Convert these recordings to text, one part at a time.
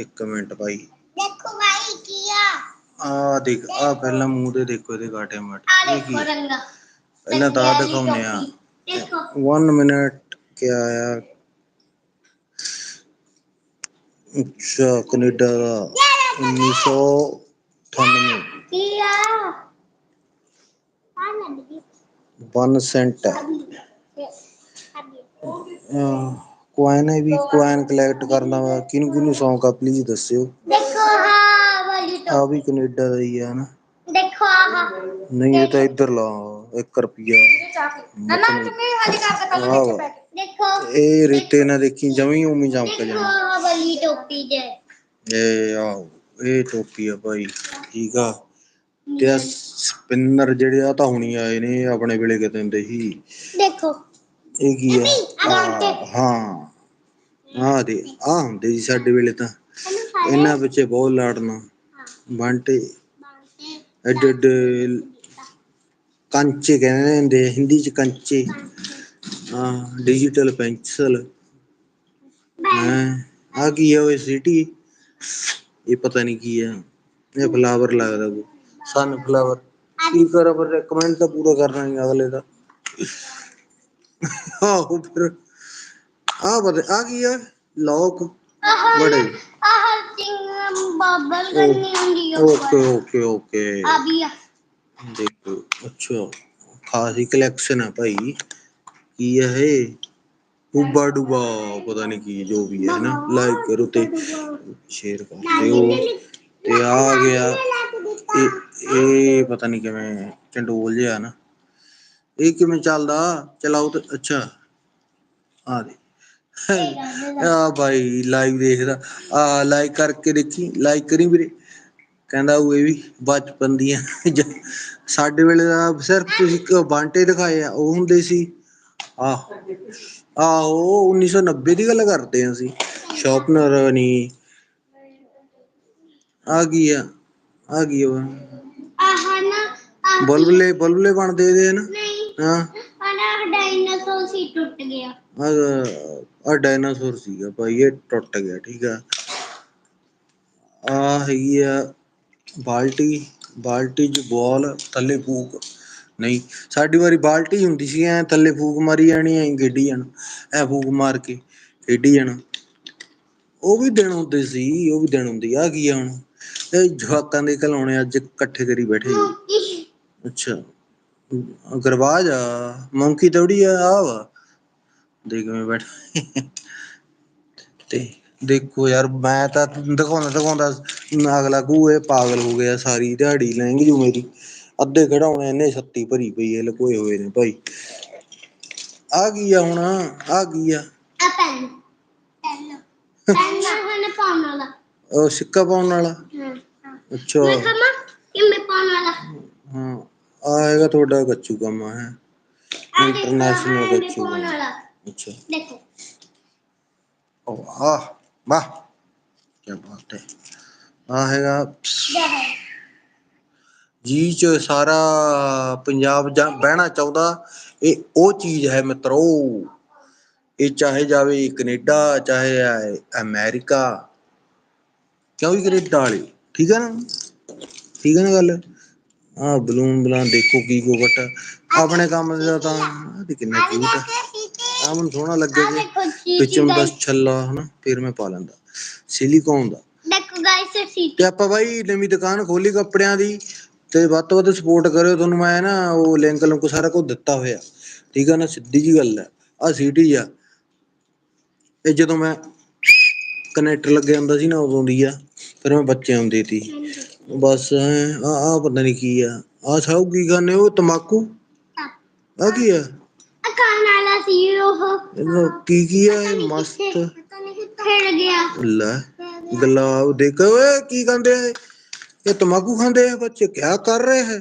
ਇੱਕ ਮਿੰਟ ਭਾਈ। ਦੇਖੋ ਭਾਈ ਕੀ ਆ? ਆ ਦੇਖ ਆ ਪਹਿਲਾਂ ਮੂੰਹ ਤੇ ਦੇਖੋ ਇਹਦੇ ਗਾਟੇ ਮਟ। ਆ ਇਹ ਕੀ? ਦੇਖੋ ਰੰਗਾ। ਪਹਿਲਾਂ ਤਾਂ ਆਹ ਦਿਖਾਉਂਦੇ ਆ ਦੇਖੋ। 1 ਮਿੰਟ ਕਿਆ ਆਇਆ ਅੱਛਾ ਕੈਨੇਡਾ ਦਾ। 1998 ਕੀ ਆ? ਆ ਨੰਦੀ 1 ਸੈਂਟ ਹੈ ਕੋਇਨ ਹੈ ਵੀ ਕੋਇਨ ਕਲੈਕਟ ਕਰਨਾ ਵਾ ਕਿਹਨੂੰ ਕਿਹਨੂੰ ਸ਼ੌਂਕ ਆ? ਪਲੀਜ਼ ਦੱਸਿਓ। ਦੇਖੋ ਹਾਂ ਵਾਲੀ ਆ ਵੀ ਕੈਨੇਡਾ ਦਾ ਹੀ ਆ ਨਾ। ਦੇਖੋ ਆਹ ਨਹੀਂ ਇਹ ਤਾਂ ਇੱਧਰ ਲਾ 1 ਰੁਪਿਆ ਨਾ ਨਾ ਤੁਮੇ ਹਾਲੀ ਕਰ ਤਾ ਆਹ ਵਾ। ਦੇਖੋ। ਇਹ ਰੇਤੇ ਨਾ ਦੇਖੀ ਜਮੀ ਉਮੀ ਚਮਕ ਦੇਖੋ ਜਾਣਾ। ਆਹ ਵਾਲੀ ਟੋਪੀ ਦੇ ਇਹ ਆਹੋ ਇਹ ਟੋਪੀ ਆ ਭਾਈ ਠੀਕ ਆ। ਤੇ ਆ ਸਪਿਨਰ ਜਿਹੜੇ ਆ ਤਾਂ ਹੁਣੀ ਆਏ ਨੇ ਆਪਣੇ ਵੇਲੇ ਕਿਤੇ ਹੁੰਦੇ ਸੀ। ਦੇਖੋ। ਇਹ ਕੀ ਆ। ਆਹ, ਹਾਂ। ਆਹ ਦੇ ਆ ਹੁੰਦੇ ਸੀ ਸਾਡੇ ਵੇਲੇ ਤਾਂ। ਇਹਨਾਂ ਵਿੱਚੇ ਬਹੁਤ ਲਾੜਨਾ। ਬਾਂਟੇ। ਬਾਂਟੇ ਐਡੇ ਕੰਚੇ ਕਹਿੰਦੇ ਹੁੰਦੇ, ਹਿੰਦੀ ਚ ਕੰਚੇ। ਹਾਂ ਡਿਜੀਟਲ ਪੈਨਸਲ ਆ ਕੀ ਆ ਉਹ ਸਿਟੀ ਇਹ ਪਤਾ ਨਹੀਂ ਕੀ ਆ। ਇਹ ਫਲਾਵਰ ਲੱਗਦਾ ਕੋ ਸਨ ਫਲਾਵਰ ਕੀ ਕਰਾਂ ਪਰ ਰეკਮੈਂਡ ਤਾਂ ਪੂਰਾ ਕਰਨਾ ਹੀ ਅਗਲੇ ਦਾ। ਆਹੋ ਫਿਰ। ਆ ਬਤਾ ਆ ਕੀ ਆ? ਲੋਕ ਬੜੇ। ਆਹ ਚਿੰਗ ਬਬਲ ਕਰਨੀ ਹੁੰਦੀ ਆ ਓਕੇ ਓਕੇ ਓਕੇ। ਆ ਵੀ ਆ। ਦੇਖੋ ਅੱਛਾ। ਖਾਸੀ ਕਲੈਕਸ਼ਨ ਹੈ ਭਾਈ। ਕੀ ਹੈ ਇਹ? ਉਬਾ ਡੁਬਾ ਪਤਾ ਨਹੀਂ ਕੀ ਜੋ ਵੀ ਹੈ ਨਾ। ਲਾਈਕ ਕਰੋ ਤੇ ਸ਼ੇਅਰ ਕਰ। ਦਿਓ ਤੇ ਆ ਗਿਆ। ਇਹ ਇਹ ਪਤਾ ਨਹੀਂ ਕਿਵੇਂ ਚੰਡੋਲ ਜਿਹਾ ਨਾ। ਇਹ ਕਿਵੇਂ ਚੱਲਦਾ? ਚਲਾਓ ਤੇ ਅੱਛਾ। ਆ ਦੇ। ਆ ਭਾਈ ਲਾਈਵ ਦੇਖਦਾ। ਆ ਲਾਈਕ ਕਰਕੇ ਦੇਖੀ ਲਾਈਕ ਕਰੀ ਵੀਰੇ। ਕਹਿੰਦਾ ਉਹ ਇਹ ਵੀ ਬਚਪਨ ਦੀਆਂ ਸਾਡੇ ਵੇਲੇ ਦਾ ਸਿਰਫ ਤੁਸੀਂ ਬਾਂਟੇ ਦਿਖਾਏ ਆ ਉਹ ਹੁੰਦੇ ਸੀ। ਆਹ ਆਹੋ 1990 ਦੀ ਗੱਲ ਕਰਦੇ ਆ ਅਸੀਂ। ਸ਼ਾਰਪਨਰ ਨਹੀਂ ਆ? ਗਈ ਆ ਆ ਗਈ ਉਹ? ਆਹ ਨਾ ਆਹ ਬਲਬਲੇ ਬਲਬਲੇ ਬਣਦੇ ਇਹਦੇ ਨਾ? ਨਹੀਂ। ਹਾਂ। ਆਹ ਡਾਇਨਾਸੌਰ ਸੀ ਟੁੱਟ ਗਿਆ। ਆ ਡਾਇਨਾਸੌਰ ਸੀਗਾ ਭਾਈ ਇਹ ਟੁੱਟ ਗਿਆ ਠੀਕ ਆ। ਆ ਹੈਗੀ ਆ ਬਾਲਟੀ ਬਾਲਟੀ ਚ ਬੋਲ ਥੱਲੇ ਫੂਕ ਨਹੀਂ ਸਾਡੀ ਵਾਰੀ ਬਾਲਟੀ ਹੁੰਦੀ ਸੀ ਐ ਥੱਲੇ ਫੂਕ ਮਾਰੀ ਜਾਣੀ ਐ ਖੇਡੀ ਜਾਣਾ ਐ ਫੂਕ ਮਾਰ ਕੇ ਖੇਡੀ ਜਾਣਾ। ਉਹ ਵੀ ਦਿਨ ਹੁੰਦੇ ਸੀ ਉਹ ਵੀ ਦਿਨ ਹੁੰਦੀ ਆ ਕੀ ਆ ਹੁਣ? ਇਹ ਜਵਾਕਾਂ ਦੇ ਖਿਡੌਣੇ ਅੱਜ ਇਕੱਠੇ ਕਰੀ ਬੈਠੇ। ਅੱਛਾ ਗਰਵਾਜ ਆ ਮੰਕੀ ਤੌੜੀ ਆ ਆ ਵਾ। ਦੇਖ ਮੈਂ ਬੈਠ। ਤੇ ਦੇਖੋ ਯਾਰ ਮੈਂ ਤਾਂ ਦਿਖਾਉਂਦਾ ਦਿਖਾਉਂਦਾ ਅਗਲਾ ਕੂ ਇਹ ਪਾਗਲ ਹੋ ਗਿਆ ਸਾਰੀ ਦਿਹਾੜੀ ਲੰਘ ਜੂ ਮੇਰੀ। ਅੱਧੇ ਖੜਾਉਣੇ ਇਹਨੇ ਛੱਤੀ ਭਰੀ ਪਈ ਐ ਲਕੋਏ ਹੋਏ ਨੇ ਭਾਈ। ਆ ਕੀ ਆ ਹੁਣ? ਆ ਕੀ ਆ? ਆ ਪੈਨ। ਪੈਨ ਪੈਨ ਹੁਣ ਪਾਉਣ ਵਾਲਾ। ਉਹ ਸਿੱਕਾ ਪਾਉਣ ਵਾਲਾ? ਅੱਛਾ। ਮੈਂ ਕਮਾ ਕਿ ਮੈਂ ਪਾਉਣ ਵਾਲਾ? ਹਾਂ ਆ ਹੈਗਾ ਤੁਹਾਡਾ ਕੱਚੂ ਕੰਮ ਹੈ। ਇੰਟਰਨੈਸ਼ਨਲ ਕੱਚੂ ਕੰਮ। ਆ ਹੈਗਾ। ਦੇਖ ਜੀ ਚ ਸਾਰਾ ਪੰਜਾਬ ਜਾਂ ਬਹਿਣਾ ਚਾਹੁੰਦਾ ਇਹ ਉਹ ਚੀਜ਼ ਹੈ ਮਿੱਤਰੋ। ਇਹ ਚਾਹੇ ਜਾਵੇ ਕੈਨੇਡਾ ਚਾਹੇ ਆਏ ਅਮਰੀਕਾ ਕਿਉਂ ਵੀ ਕੈਨੇਡਾ ਵਾਲੇ? ਠੀਕ ਹੈ ਨਾ? ਠੀਕ ਹੈ ਨਾ ਗੱਲ? ਆ ਬਲੂਨ ਬਲਾਂ ਦੇਖੋ ਕੀ ਕੋ ਘਟ। ਆਪਣੇ ਕੰਮ ਦਾ ਤੇ ਕਿੰਨਾ ਕਿਊਟ ਹੈ ਆ ਮੈਨੂੰ ਸੋਹਣਾ ਲੱਗੇ ਜੀ। ਵਿੱਚੋਂ ਬਸ ਛੱਲਾ ਹਨਾ? ਫਿਰ ਮੈਂ ਪਾ ਲੈਂਦਾ। ਸਿਲੀਕੋਨ ਦਾ। ਦੇਖੋ ਗਾਇਸ ਸੀ ਤੇ ਆਪਾਂ ਬਾਈ ਨਵੀਂ ਦੁਕਾਨ ਖੋਲੀ ਕੱਪੜਿਆਂ ਦੀ ਤੇ ਵੱਧ ਤੋਂ ਵੱਧ ਸਪੋਰਟ ਕਰਿਓ। ਤੁਹਾਨੂੰ ਮੈਂ ਨਾ ਉਹ ਲਿੰਕ ਲੁੰਕ ਸਾਰਾ ਕੁਝ ਦਿੱਤਾ ਹੋਇਆ। ਠੀਕ ਆ ਨਾ? ਸਿੱਧੀ ਜੀ ਗੱਲ ਹੈ ਆ ਸੀਟੀ ਆ। ਇਹ ਜਦੋਂ ਮੈਂ ਕਨੈਕਟਰ ਲੱਗੇ ਹੁੰਦਾ ਸੀ ਨਾ ਉਦੋਂ ਦੀ ਆ। ਫਿਰ ਮੈਂ ਬੱਚੇ ਹੁੰਦੇ ਸੀ ਬਸ ਆ ਆ ਪਤਾ ਨਹੀਂ ਕੀ ਆ। ਆ ਸਭ ਕੀ ਕਰਨੇ ਉਹ ਤਮਾਕੂ? ਆ ਕੀ ਆ? ਸੀ ਉਹ। ਕੀ ਕੀ ਇਹ ਮਸਤ। ਕਿੱਥੇ ਗਿਆ। ਲੈ ਗੁਲਾਬ ਦੇਖ ਓਏ ਕੀ ਖਾਂਦੇ ਆ ਇਹ? ਤਮਾਕੂ ਖਾਂਦੇ ਆ ਬੱਚੇ ਕੀ ਕਰ ਰਹੇ ਹੈ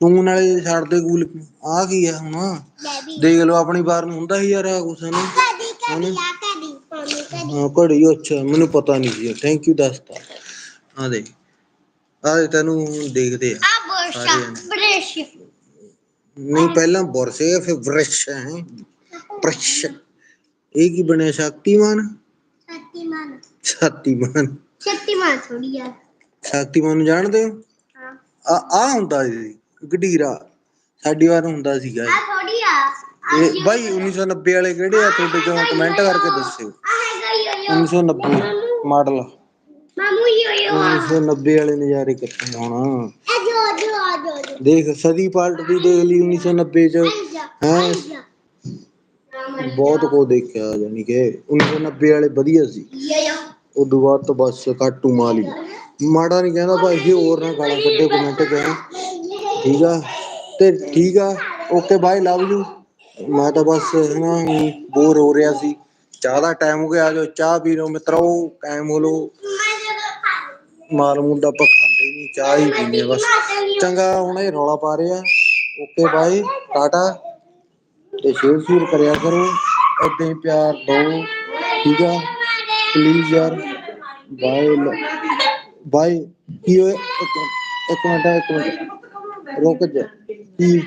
ਤੂੰ ਨਾਲੇ ਛੱਡ ਦੇ ਗੂਲ ਆ ਕੀ ਆ ਹੁਣ? ਦੇਖ ਲਓ ਆਪਣੀ ਵਾਰ ਨੂੰ ਹੁੰਦਾ ਹੀ ਯਾਰ ਆ ਕੁਛ ਨਾ? ਕਦੀ ਕਦੀ ਆ ਕਦੀ ਪਾਣੀ ਕਦੀ ਹਾਂ ਘੜੀ ਅੱਛਾ ਮੈਨੂੰ ਪਤਾ ਨਹੀਂ ਸੀ ਥੈਂਕ ਯੂ ਦੱਸਤਾ। ਆ ਦੇ ਆ ਦੇ ਤੈਨੂੰ ਦੇਖਦੇ ਆ। ਆ ਬ੍ਰਸ਼ ਨਹੀਂ ਪਹਿਲਾਂ ਬੁਰਸੇ ਫਿਰ ਬ੍ਰਸ਼ ਹੈ। ਬ੍ਰਸ਼। ਇਹ ਕੀ ਬਣਿਆ ਸ਼ਕਤੀਮਾਨ? ਸ਼ਕਤੀਮਾਨ। ਸ਼ਕਤੀਮਾਨ। ਸ਼ਕਤੀਮਾਨ ਥੋੜੀ ਆ। ਸ਼ਕਤੀਮਾਨ ਨੂੰ ਜਾਣਦੇ ਹੋ? ਹਾਂ। ਆ ਆ ਹੁੰਦਾ ਸੀ ਗਢੀਰਾ ਸਾਡੀ ਵਾਰ ਹੁੰਦਾ ਸੀਗਾ। ਆ ਥੋੜੀ ਆ। ਇਹ ਬਾਈ 1990 ਵਾਲੇ ਕਿਹੜੇ ਆ? ਤੁਹਾਡੇ ਚੋਂ ਕਮੈਂਟ ਕਰਕੇ ਦੱਸਿਓ। ਆ ਹੈਗਾ ਯੋ ਯੋ 1990 ਮਾਡਲ। ਮਾਮੂ ਯੋ ਯੋ 1990 ਵਾਲੇ ਨਜ਼ਾਰੇ ਕਿੱਥੇ ਹੁਣ? ਜੋ ਜੋ ਜੋ ਜੋ ਦੇਖ ਸਦੀ ਪਲਟਦੀ ਦੇਖ ਲਈ 1990 ਚ। ਹੈਂ? ਬਹੁਤ ਕੋ ਦੇਖਿਆ ਯਾਨੀ ਕਿ 1990 ਵਾਲੇ ਵਧੀਆ ਸੀ। ਉਦੋਂ ਬਾਅਦ ਤਾਂ ਬਸ ਕਾਟੂ ਮਾਲ ਮਾੜਾ ਨਹੀਂ ਕਹਿੰਦਾ ਭਾਈ ਜੀ ਹੋਰ ਨਾ ਗਾਲਾਂ ਕੱਢੇ ਕਮੈਂਟ ਕਰਾਂ ਠੀਕ ਆ? ਤੇ ਠੀਕ ਆ? ਓਕੇ ਬਾਈ ਲਵ ਯੂ ਮੈਂ ਤਾਂ ਬਸ ਨਾ ਬੋਰ ਹੋ ਰਿਹਾ ਸੀ। ਚਾਹ ਦਾ ਟਾਈਮ ਹੋ ਗਿਆ ਜੋ ਚਾਹ ਪੀ ਲਓ ਮਿੱਤਰੋ ਟਾਈਮ ਹੋ ਲੋ ਮਾਲ ਖਾਂਦੇ ਨਹੀਂ ਚਾਹ ਹੀ ਪੀਂਦੇ ਬਸ। ਚੰਗਾ, ਹੁਣ ਇਹ ਰੌਲਾ ਪਾ ਰਿਹਾ। Okay, bye. ਟਾਟਾ। ਤੇ ਸ਼ੇਅਰ ਸ਼ੇਅਰ ਕਰਿਆ ਕਰੋ। ਏਦਾਂ ਹੀ ਪਿਆਰ ਦਿਓ ਠੀਕ ਆ? ਪਲੀਜ਼ ਯਾਰ। ਬਾਏ ਬਾਏ ਕੀ ਹੋਇਆ? ਇੱਕ ਮਿੰਟ ਇੱਕ ਮਿੰਟ। ਰੁਕ ਜਾ। ਕੀ